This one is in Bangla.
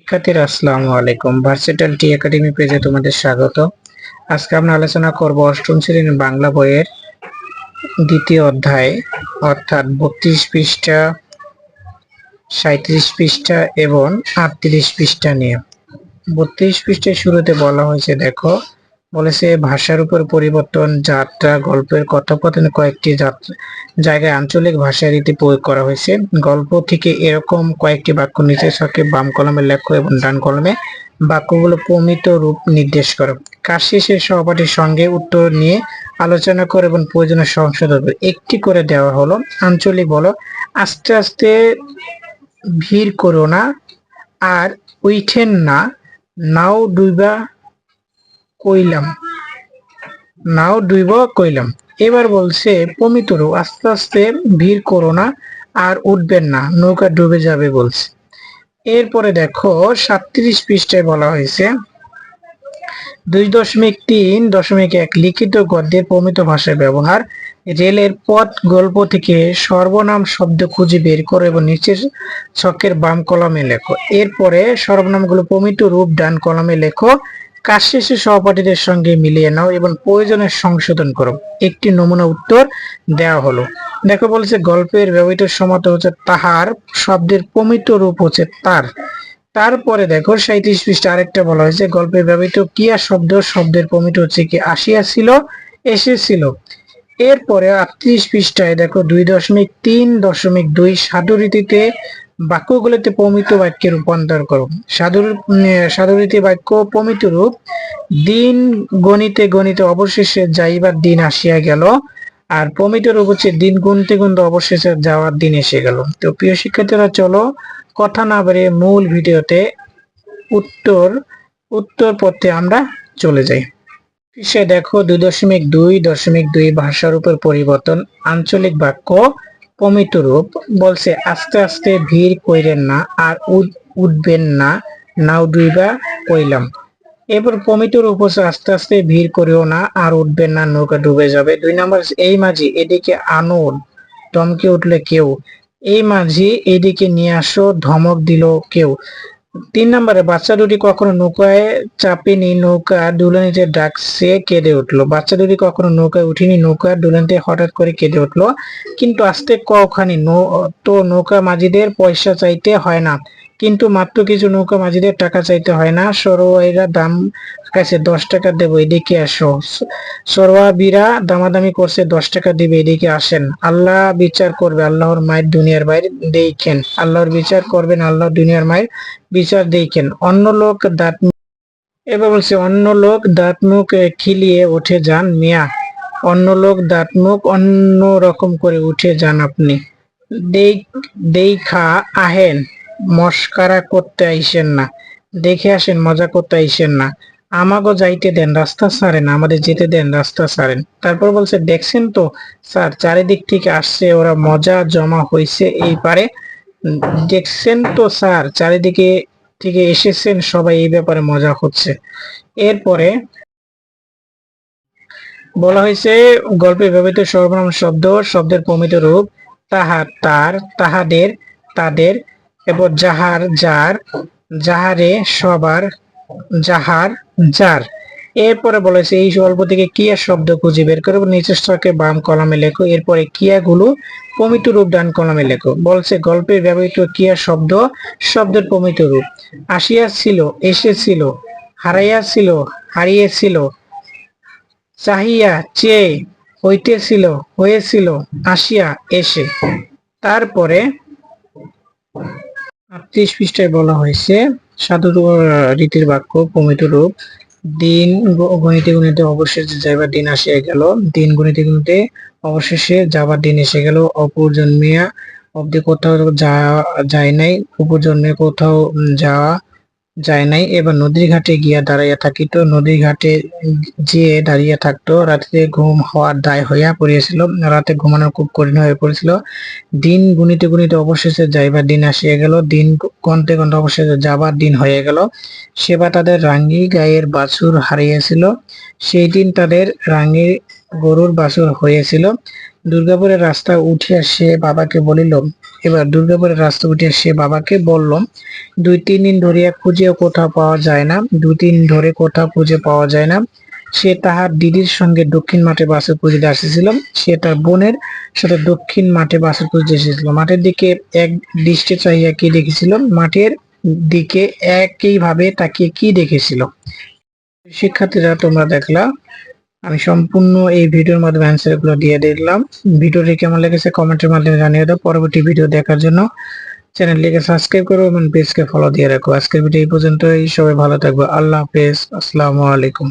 শিক্ষার্থীরা, আসসালামু আলাইকুম। ভার্সিটাল টি একাডেমি পেজে তোমাদের স্বাগত। আজকে আমরা আলোচনা করব অষ্টম শ্রেণির বাংলা বইয়ের দ্বিতীয় অধ্যায়, অর্থাৎ বত্রিশ পৃষ্ঠা সাঁত্রিশ পৃষ্ঠা এবং আটত্রিশ পৃষ্ঠা নিয়ে। বত্রিশ পৃষ্ঠার শুরুতে বলা হয়েছে, দেখো বলেছে, ভাষার উপর পরিবর্তন, যাত্রা, গল্পের কথোপকথনে কয়েকটি জায়গায় আঞ্চলিক ভাষা রীতি প্রয়োগ করা হয়েছে। গল্প থেকে এরকম কয়েকটি বাক্য নিচে ছকে বাম কলমে লেখো এবং ডান কলমে বাক্যগুলো প্রমিত রূপ নির্দেশ করো। কাজ শেষে সহপাঠীর সঙ্গে উত্তর নিয়ে আলোচনা করে এবং প্রয়োজনীয় সংশোধন একটি করে দেওয়া হলো, আঞ্চলিক বলো, আস্তে আস্তে ভিড় করো না, আর উইঠেন না, নাও ডুইবা কইলাম। নাও ডুইব কইলাম। এবার বলছে, পমিতরু, আস্তে আস্তে ভিড় করো না আর উঠবেন না, নৌকা ডুবে যাবে, বলছে। এরপরে দেখো, সাতত্রিশ পৃষ্ঠায় বলা হয়েছে, দুই দশমিক তিন দশমিক এক লিখিত গদ্যের প্রমিত ভাষায় ব্যবহার, রেলের পথ গল্প থেকে সর্বনাম শব্দ খুঁজে বের করো এবং নিচের ছকের বাম কলমে লেখো। এরপরে সর্বনামগুলো প্রমিত রূপ ডান কলমে লেখো কাজ শেষে সহপাঠীদের সঙ্গে মিলিয়ে নাও এবং প্রয়োজনে সংশোধন করো। একটি নমুনা উত্তর দেওয়া হলো। দেখো বলেছে, গল্পের ব্যবহৃত সমাত হচ্ছে তাহার, শব্দের প্রমিত রূপ হচ্ছে তার। তারপরে দেখো সাঁত্রিশ পৃষ্ঠা আরেকটা বলা হয়েছে গল্পে ব্যবহৃত কিয়া শব্দ, শব্দের প্রমিত হচ্ছে কি, আসিয়াছিল, এসেছিল। এরপরে আটত্রিশ পৃষ্ঠায় দেখো, দুই দশমিক তিন দশমিক দুই সাধুরীতিতে বাক্যগুলোতে প্রমিত বাক্যে রূপান্তর করো। সাধুর সাধুরীতি বাক্য প্রমিত রূপ, দিন গণিতে গণিতে অবশেষে যাইবার দিন আসিয়া গেল, আর প্রমিত রূপ হচ্ছে, দিন গুনতে গুনতে অবশেষে যাওয়ার দিন এসে গেল। তো প্রিয় শিক্ষার্থীরা, চলো কথা না বেরিয়ে মূল ভিডিওতে উত্তর উত্তর পথে আমরা চলে যাই। সে দেখো, দুই দশমিক দুই দশমিক দুই ভাষার উপর পরিবর্তন, আঞ্চলিক বাক্য রূপ বলছে, আস্তে আস্তে ভিড় কইরেন না আর উঠ- উঠবেন না। নাও ডুইবা কইলাম। এরপর প্রমিত উপর আস্তে আস্তে ভিড় করিও না আর উঠবেন না, নৌকা ডুবে যাবে। দুই নম্বর এই মাঝি এদিকে আনো ধমকে উঠলে কেউ। এই মাঝি এদিকে নিয়ে আসো, ধমক দিল কেউ। তিন নম্বরে, বাচ্চা দুটি কখনো নৌকায় চাপেনি নৌকা দুলনিতে ডাকছে, কেঁদে উঠল। বাচ্চা দুটি কখনো নৌকায় উঠিনি, নৌকা দুলনিতে হঠাৎ করে কেঁদে উঠল। কিন্তু আসতে কখানি নৌ- তো নৌকা মাঝিদের পয়সা চাইতে হয় না। কিন্তু মাত্র কিছু নৌকা মাঝিদের টাকা চাইতে হয় না। সরোয়াইরা দাম কাছে দশ টাকা দেবো, এদিকে আসো। সরোয়াবিরা দামাদামি করছে, দশ টাকা দিবে, এদিকে আসেন। আল্লাহ বিচার করবে, আল্লাহর মায়ের দুনিয়ার বাইরে দেখেন। আল্লাহর বিচার করবেন আল্লাহ দুনিয়ার মায়ের বিচার দেখেন। অন্য লোক দাঁত এবার বলছে, অন্য লোক দাঁত মুখ খিলিয়ে উঠে যান মিয়া। অন্য লোক দাঁত মুখ অন্য রকম করে উঠে যান আপনি। দেখ দেখা আহেন। মস্কারা করতে আইসেন না। দেখে আসেন, মজা করতে আইসেন না। আমাগো যাইতে দেন, রাস্তা ছাড়েন, আমাদের যেতে দেন, রাস্তা ছাড়েন। তারপর বলছে, দেখছেন তো, স্যার, চারিদিক থেকে আসছে, ওরা মজা জমা হয়েছে এই পারে। দেখছেন তো, স্যার, চারিদিকে থেকে এসেছেন, সবাই এই ব্যাপারে মজা হচ্ছে। এরপরে বলা হয়েছে, গল্পে ব্যবহৃত সর্বনাম শব্দ, শব্দের প্রমিত রূপ, তাহার, তার, তাহাদের, তাদের এবং যাহার যার, যাহারে সবার যাহার যার। এরপরে বলেছে, এই গল্প থেকে কিয়া শব্দ খুঁজে বের করে নিচের ছকে বাম কলমে লেখো, এরপরে কিয়াগুলো প্রমিত রূপ ডান কলমে লেখো। বলছে, গল্পে ব্যবহৃত কিয়া শব্দ, শব্দের প্রমিত রূপ। আসিয়াছিল, এসেছিল, হারাইয়াছিল, হারিয়েছিল, চাহিয়া চেয়ে হইতেছিল, হয়েছিল, আসিয়া এসে। তারপরে আটত্রিশ পৃষ্ঠায় বলা হয়েছে সাধু রীতির বাক্য, প্রমিত রূপ, দিন গণিতে গুণিতে অবশেষে যাইবার দিন আসিয়া গেল। দিন গণিতে গুণিতে অবশেষে যাবার দিন এসে গেল। অপর জন্মিয়া অব্দি কোথাও যাওয়া যায় নাই। উপর জন্মে কোথাও যাওয়া যায় নাই। এবার নদীর ঘাটে গিয়া দাঁড়াইয়া থাকিত। নদীর ঘাটে যেয়ে দাঁড়িয়ে থাকতো। রাত্রে ঘুম হওয়ার দায় হইয়া পড়িয়াছিল। রাতে ঘুমানো খুব কঠিন হয়ে পড়েছিল। দিন গুনিতে গুনিতে অবশেষে যাইবার দিন আসিয়া গেল। দিন গন্তে গন্তে অবশেষে যাবার দিন হয়ে গেল। সেবা তাদের রাঙ্গি গায়ের বাছুর হারিয়েছিল। সেই দিন তাদের রাঙ্গি গরুর বাছুর হয়েছিল দুর্গাপুরের রাস্তা উঠে সে বাবাকে বলিল, এবার দুর্গাপুরের রাস্তা উঠে সে বাবাকে বলল, দুই তিন দিন ধরিয়া খুঁজেও কোথাও পাওয়া যায় না, দুই দিন ধরে কোথাও খুঁজে পাওয়া যায় না। সে তাহার দিদির সঙ্গে দক্ষিণ মাঠে বাসে খুঁজতে আসেছিল সে তার বোনের সাথে দক্ষিণ মাঠে বাসে খুঁজতে এসেছিল। মাঠের দিকে এক দৃষ্টি চাহিয়া কি দেখেছিল? মাঠের দিকে একইভাবে তাকিয়ে কি দেখেছিল? শিক্ষার্থীরা তোমরা দেখলা আমি সম্পূর্ণ এই ভিডিওর মাধ্যমে অ্যান্সারগুলো দিয়ে দিলাম ভিডিওটি কেমন লেগেছে কমেন্টের মাধ্যমে জানিয়ে দাও। পরবর্তী ভিডিও দেখার জন্য চ্যানেলটিকে সাবস্ক্রাইব করো এবং পেজকে ফলো দিয়ে রাখো। আজকের ভিডিও এই পর্যন্তই। সবাই ভালো থাকব। আল্লাহ হাফেজ। আসসালামু আলাইকুম।